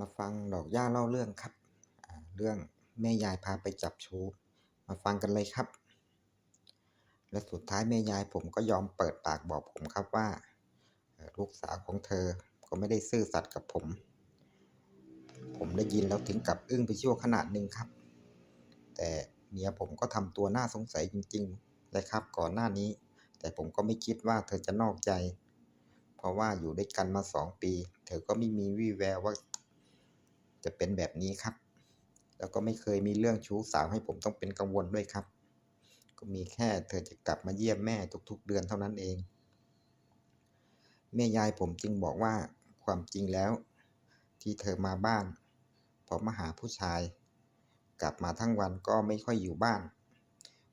มาฟังดอกหญ้าเล่าเรื่องครับ เรื่องแม่ยายพาไปจับชู้ มาฟังกันเลยครับ และสุดท้ายแม่ยายผมก็ยอมเปิดปากบอกผมครับว่า ลูกสาวของเธอก็ไม่ได้ซื่อสัตย์กับผม ผมได้ยินแล้วถึงกับอึ้งไปชั่วขณะหนึ่งครับ แต่เมียผมก็ทำตัวน่าสงสัยจริงๆเลยครับก่อนหน้านี้ แต่ผมก็ไม่คิดว่าเธอจะนอกใจ เพราะว่าอยู่ด้วยกันมาสองปี เธอก็ไม่มีวี่แววว่า จะเป็นแบบนี้ครับ แล้วก็ไม่เคยมีเรื่องชู้สาวให้ผมต้องเป็นกังวลด้วยครับ ก็มีแค่เธอจะกลับมาเยี่ยมแม่ทุกๆเดือนเท่านั้นเอง แม่ยายผมจึงบอกว่าความจริงแล้ว ที่เธอมาบ้านเพราะมาหาผู้ชาย กลับมาทั้งวันก็ไม่ค่อยอยู่บ้าน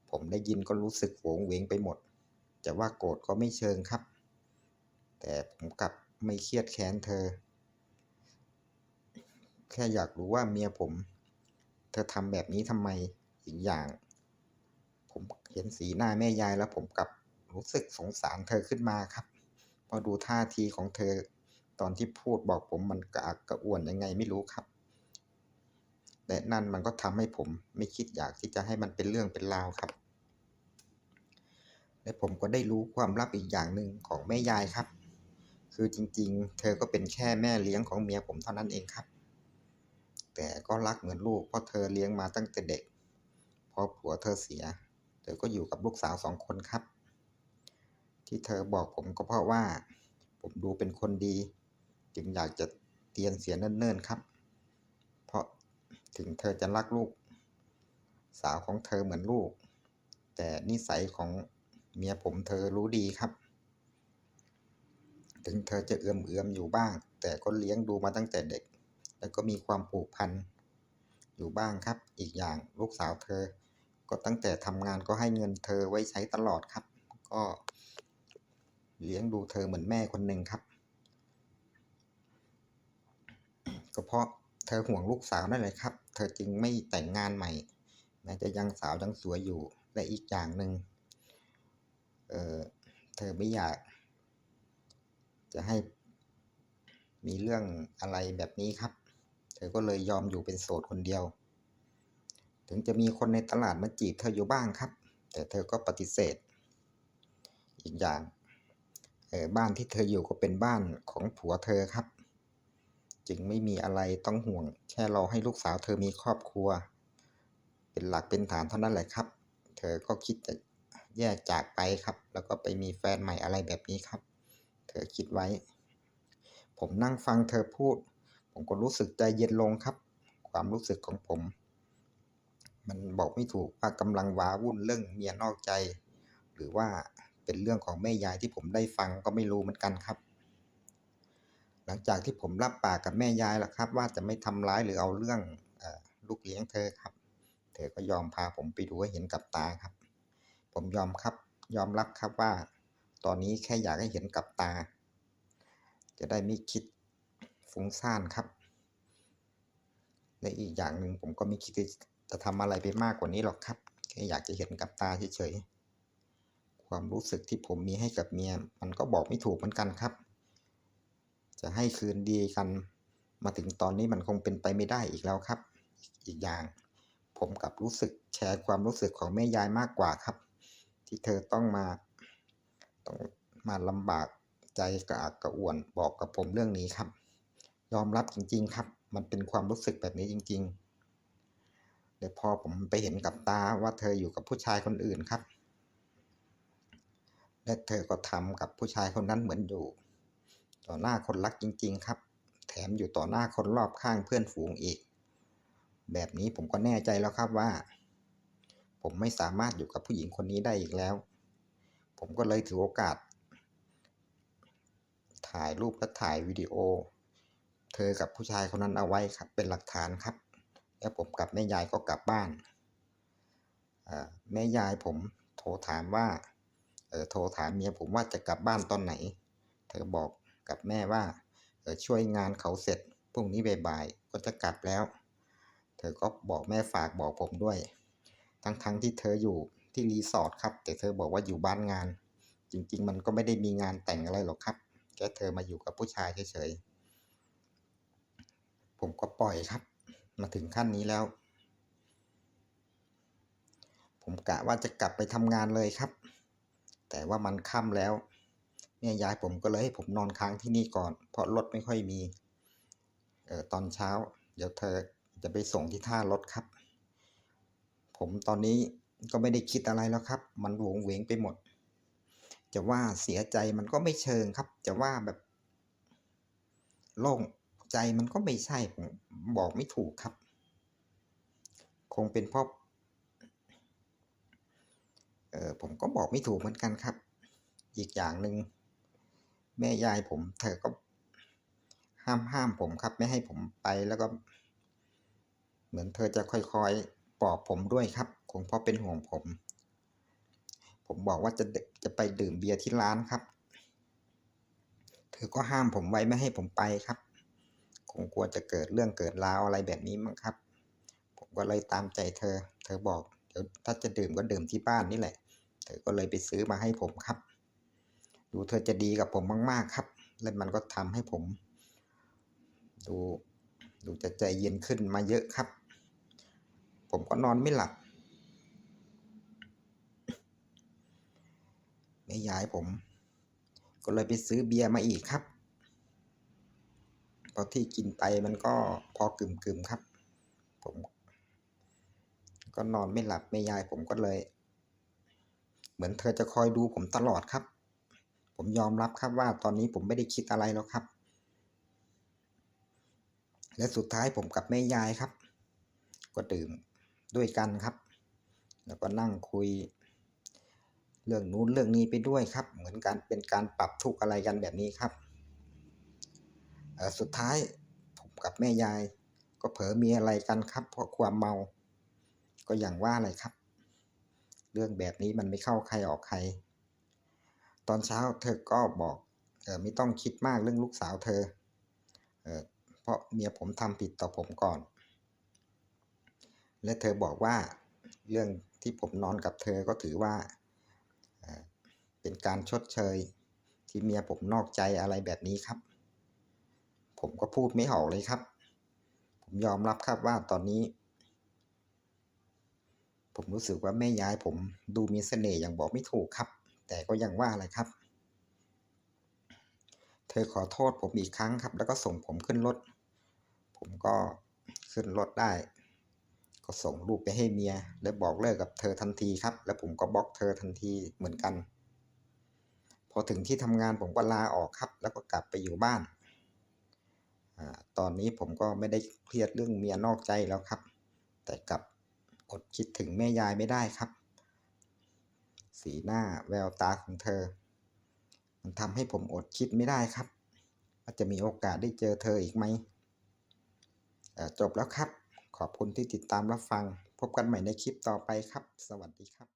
ผมได้ยินก็รู้สึกโหงเหวงไปหมด จะว่าโกรธก็ไม่เชิงครับ แต่ผมกลับไม่เครียดแค้นเธอ แค่อยากรู้ว่าเมียผม เธอทำแบบนี้ทำไมอีกอย่าง ผมเห็นสีหน้าแม่ยายแล้วผมกลับรู้สึกสงสารเธอขึ้นมาครับพราะดูท่าทีของเธอตอนที่พูดบอกผมมันกระอักกระอ่วนยังไงไม่รู้ครับและนั่นมันก็ทำให้ผมไม่คิดอยากที่จะให้มันเป็นเรื่องเป็นราวครับ และผมก็ได้รู้ความลับอีกอย่างหนึ่งของแม่ยายครับ คือจริงๆ เธอก็เป็นแค่แม่เลี้ยงของเมียผมเท่านั้นเองครับ แต่ก็รักเหมือนลูกเพราะเธอเลี้ยงมาตั้งแต่เด็ก พอผัวเธอเสีย เธอก็อยู่กับลูกสาวสองคนครับ ที่เธอบอกผมก็เพราะว่า ผมดูเป็นคนดี จึงอยากจะเตียนเสียเนิ่นๆครับ เพราะถึงเธอจะรักลูก สาวของเธอเหมือนลูก แต่นิสัยของเมียผมเธอรู้ดีครับ ถึงเธอจะเอื้อมเอื้อมอยู่บ้าง แต่ก็เลี้ยงดูมาตั้งแต่เด็ก แล้วก็มีความผูกพันอยู่บ้างครับ อีกอย่างลูกสาวเธอ ก็ตั้งแต่ทำงานก็ให้เงินเธอไว้ใช้ตลอดครับ ก็เลี้ยงดูเธอเหมือนแม่คนหนึ่งครับ ก็เพราะเธอห่วงลูกสาวนั่นแหละครับ เธอจึงไม่แต่งงานใหม่แม้จะยังสาวยังสวยอยู่และอีกอย่างหนึ่งเออเธอไม่อยาก จะให้มีเรื่องอะไรแบบนี้ครับ ธอก็เลยยอมอยู่เป็นโสดคนเดียว ถึงจะมีคนในตลาดมาจีบเธออยู่บ้างครับ แต่เธอก็ปฏิเสธ อีกอย่างเออบ้านที่เธออยู่ก็เป็นบ้านของผัวเธอครับ จึงไม่มีอะไรต้องห่วง แค่รอให้ลูกสาวเธอมีครอบครัว เป็นหลักเป็นฐานเท่านั้นแหละครับ เธอก็คิดจะแยกจากไปครับ แล้วก็ไปมีแฟนใหม่อะไรแบบนี้ครับ เธอคิดไว้ ผมนั่งฟังเธอพูด ผมก็รู้สึกใจเย็นลงครับ ความรู้สึกของผม มันบอกไม่ถูกว่ากำลังว้าวุ่นเรื่องเมียนอกใจ หรือว่าเป็นเรื่องของแม่ยายที่ผมได้ฟังก็ไม่รู้เหมือนกันครับ หลังจากที่ผมรับปากกับแม่ยายแล้วครับ ว่าจะไม่ทำร้ายหรือเอาเรื่องอลูกเลี้ยงเธอครับ เธอก็ยอมพาผมไปดูให้เห็นกับตาครับ ผมยอมครับ ยอมรับครับว่า ตอนนี้แค่อยากให้เห็นกับตา จะได้ไม่คิด ฟุ้งซ่านครับ และอีกอย่างหนึ่งผมก็ไม่คิดจะทำอะไรไปมากกว่านี้หรอกครับ แค่อยากจะเห็นกับตาเฉยๆ ความรู้สึกที่ผมมีให้กับเมีย มันก็บอกไม่ถูกเหมือนกันครับ จะให้คืนดีกัน มาถึงตอนนี้มันคงเป็นไปไม่ได้อีกแล้วครับ อีกอย่างผมกับรู้สึกแชร์ความรู้สึกของแม่ยายมากกว่าครับ ที่เธอต้องมาต้องมาลำบากใจกระอักกระอ่วนบอกกับผมเรื่องนี้ครับ ยอมรับจริง ๆ ครับ มันเป็นความรู้สึกแบบนี้จริงๆแต่พอผมไปเห็นกับตาว่าเธออยู่กับผู้ชายคนอื่นครับ และเธอก็ทำกับผู้ชายคนนั้นเหมือนอยู่ ต่อหน้าคนรักจริง ๆ ครับ แถมอยู่ต่อหน้าคนรอบข้างเพื่อนฝูงอีก แบบนี้ผมก็แน่ใจแล้วครับว่า ผมไม่สามารถอยู่กับผู้หญิงคนนี้ได้อีกแล้ว ผมก็เลยถือโอกาส ถ่ายรูปและถ่ายวิดีโอ อกับผู้ชายคนนั้นเอาไว้ครับ เป็นหลักฐานครับ แล้วผมกับแม่ยายก็กลับบ้านแม่ยายผมโทรถามว่าเออโทรถามเมียผมว่าจะกลับบ้านตอนไหน เธอบอกกับแม่ว่าเออช่วยงานเขาเสร็จพรุ่งนี้บ่ายๆก็จะกลับแล้ว เธอก็บอกแม่ฝากบอกผมด้วย ทั้งๆทที่เธออยู่ที่รีสอร์ทครับ แต่เธอบอกว่าอยู่บ้านงาน จริงๆ มันก็ไม่ได้มีงานแต่งอะไรหรอกครับ แค่เธอมาอยู่กับผู้ชายเฉยๆ ผมก็ปล่อยครับ มาถึงขั้นนี้แล้ว ผมกะว่าจะกลับไปทำงานเลยครับ แต่ว่ามันค่ำแล้วแม่ยายผมก็เลยให้ผมนอนค้างที่นี่ก่อน เพราะรถไม่ค่อยมีเออตอนเช้า เดี๋ยวเธอจะไปส่งที่ท่ารถครับ ผมตอนนี้ก็ไม่ได้คิดอะไรแล้วครับ มันโหวงเหวงไปหมด จะว่าเสียใจมันก็ไม่เชิงครับ จะว่าแบบโล่ง ใจมันก็ไม่ใช่ผมบอกไม่ถูกครับ คงเป็นเพราะเออผมก็บอกไม่ถูกเหมือนกันครับ อีกอย่างหนึ่งแม่ยายผม เธอก็ห้ามห้ามผมครับ ไม่ให้ผมไปแล้วก็ เหมือนเธอจะค่อยๆปลอบผมด้วยครับ คงเพราะเป็นห่วงผม ผมบอกว่าจะจะไปดื่มเบียร์ที่ร้านครับ เธอก็ห้ามผมไว้ไม่ให้ผมไปครับ คงกลัวจะเกิดเรื่องเกิดราวอะไรแบบนี้มั้งครับ ผมก็เลยตามใจเธอ เธอบอกเดี๋ยวถ้าจะดื่มก็ดื่มที่บ้านนี่แหละ เธอก็เลยไปซื้อมาให้ผมครับ ดูเธอจะดีกับผมมากๆครับ และมันก็ทำให้ผม ดูดูจะใจเย็นขึ้นมาเยอะครับ ผมก็นอนไม่หลับแม่ยายผม ก็เลยไปซื้อเบียร์มาอีกครับ พอที่กินไปมันก็พอกึ่มๆครับ ผม ก็นอนไม่หลับแม่ยายผมก็เลย เหมือนเธอจะคอยดูผมตลอดครับ ผมยอมรับครับว่าตอนนี้ผมไม่ได้คิดอะไรแล้วครับ และสุดท้ายผมกับแม่ยายครับ ก็ดื่มด้วยกันครับ แล้วก็นั่งคุย เรื่องนู้นเรื่องนี้ไปด้วยครับ เหมือนการเป็นการปรับทุกข์อะไรกันแบบนี้ครับ สุดท้ายผมกับแม่ยาย ก็เผลอมีอะไรกันครับ เพราะความเมา ก็อย่างว่าเลยครับ เรื่องแบบนี้มันไม่เข้าใครออกใคร ตอนเช้าเธอก็บอกเออไม่ต้องคิดมากเรื่องลูกสาวเธอเออเพราะเมียผมทำผิดต่อผมก่อน และเธอบอกว่าเรื่องที่ผมนอนกับเธอก็ถือว่าเออเป็นการชดเชย ที่เมียผมนอกใจอะไรแบบนี้ครับ ผมก็พูดไม่ออกเลยครับ ผมยอมรับครับว่าตอนนี้ ผมรู้สึกว่าแม่ยายผมดูมีเสน่ห์อย่างบอกไม่ถูกครับ แต่ก็ยังว่าอะไรครับ เธอขอโทษผมอีกครั้งครับ แล้วก็ส่งผมขึ้นรถ ผมก็ขึ้นรถได้ ก็ส่งรูปไปให้เมีย และบอกเลิกกับเธอทันทีครับ แล้วผมก็บล็อกเธอทันทีเหมือนกัน พอถึงที่ทำงานผมก็ลาออกครับ แล้วก็กลับไปอยู่บ้าน ตอนนี้ผมก็ไม่ได้เครียดเรื่องเมียนอกใจแล้วครับ แต่กับอดคิดถึงแม่ยายไม่ได้ครับ สีหน้าแววตาของเธอ มันทำให้ผมอดคิดไม่ได้ครับ ว่าจะมีโอกาสได้เจอเธออีกไหมจบแล้วครับ ขอบคุณที่ติดตามรับฟัง พบกันใหม่ในคลิปต่อไปครับ สวัสดีครับ